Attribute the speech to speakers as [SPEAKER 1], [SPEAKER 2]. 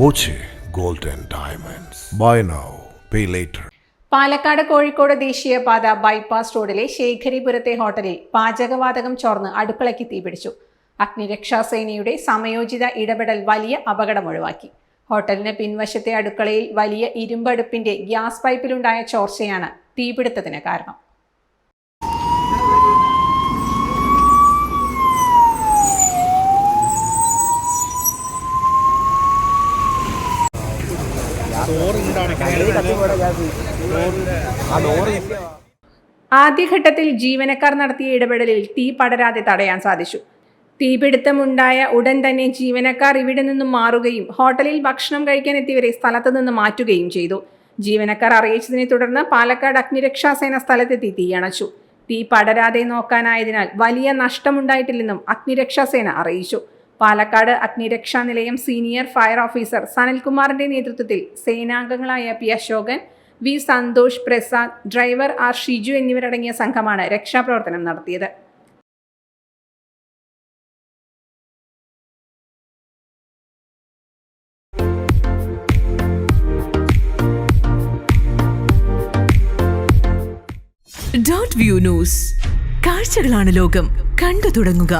[SPEAKER 1] Boche gold diamonds. Buy now pay later.
[SPEAKER 2] Palakkad Kozhikode ദേശീയപാത bypass റോഡിലെ ശേഖരിപുരത്തെ ഹോട്ടലിൽ പാചകവാതകം ചോർന്ന് അടുക്കളയ്ക്ക് തീപിടിച്ചു അഗ്നിരക്ഷാസേനയുടെ സമയോചിത ഇടപെടൽ വലിയ അപകടം ഒഴിവാക്കി. ഹോട്ടലിന് പിൻവശത്തെ അടുക്കളയിൽ വലിയ ഇരുമ്പടുപ്പിന്റെ ഗ്യാസ് പൈപ്പിലുണ്ടായ ചോർച്ചയാണ് തീപിടുത്തത്തിന് കാരണം. ആദ്യഘട്ടത്തിൽ ജീവനക്കാർ നടത്തിയ ഇടപെടലിൽ തീ പടരാതെ തടയാൻ സാധിച്ചു. തീപിടുത്തമുണ്ടായ ഉടൻ തന്നെ ജീവനക്കാർ ഇവിടെ നിന്നും മാറുകയും ഹോട്ടലിൽ ഭക്ഷണം കഴിക്കാൻ എത്തിയവരെ സ്ഥലത്ത് നിന്ന് മാറ്റുകയും ചെയ്തു. ജീവനക്കാർ അറിയിച്ചതിനെ തുടർന്ന് പാലക്കാട് അഗ്നിരക്ഷാസേന സ്ഥലത്തെത്തി തീയണച്ചു തീ പടരാതെ നോക്കാനായതിനാൽ വലിയ നഷ്ടമുണ്ടായിട്ടില്ലെന്നും അഗ്നിരക്ഷാസേന അറിയിച്ചു. പാലക്കാട് അഗ്നിരക്ഷാ നിലയം സീനിയർ ഫയർ ഓഫീസർ സനൽകുമാറിന്റെ നേതൃത്വത്തിൽ സേനാംഗങ്ങളായ P Ashokan V Santhosh Prasad driver R Shiju എന്നിവരടങ്ങിയ സംഘമാണ് രക്ഷാപ്രവർത്തനം നടത്തിയത്.
[SPEAKER 3] ഡോട്ട് വ്യൂ ന്യൂസ് കാഴ്ചകളാണ് ലോകം. കണ്ടു തുടങ്ങുക.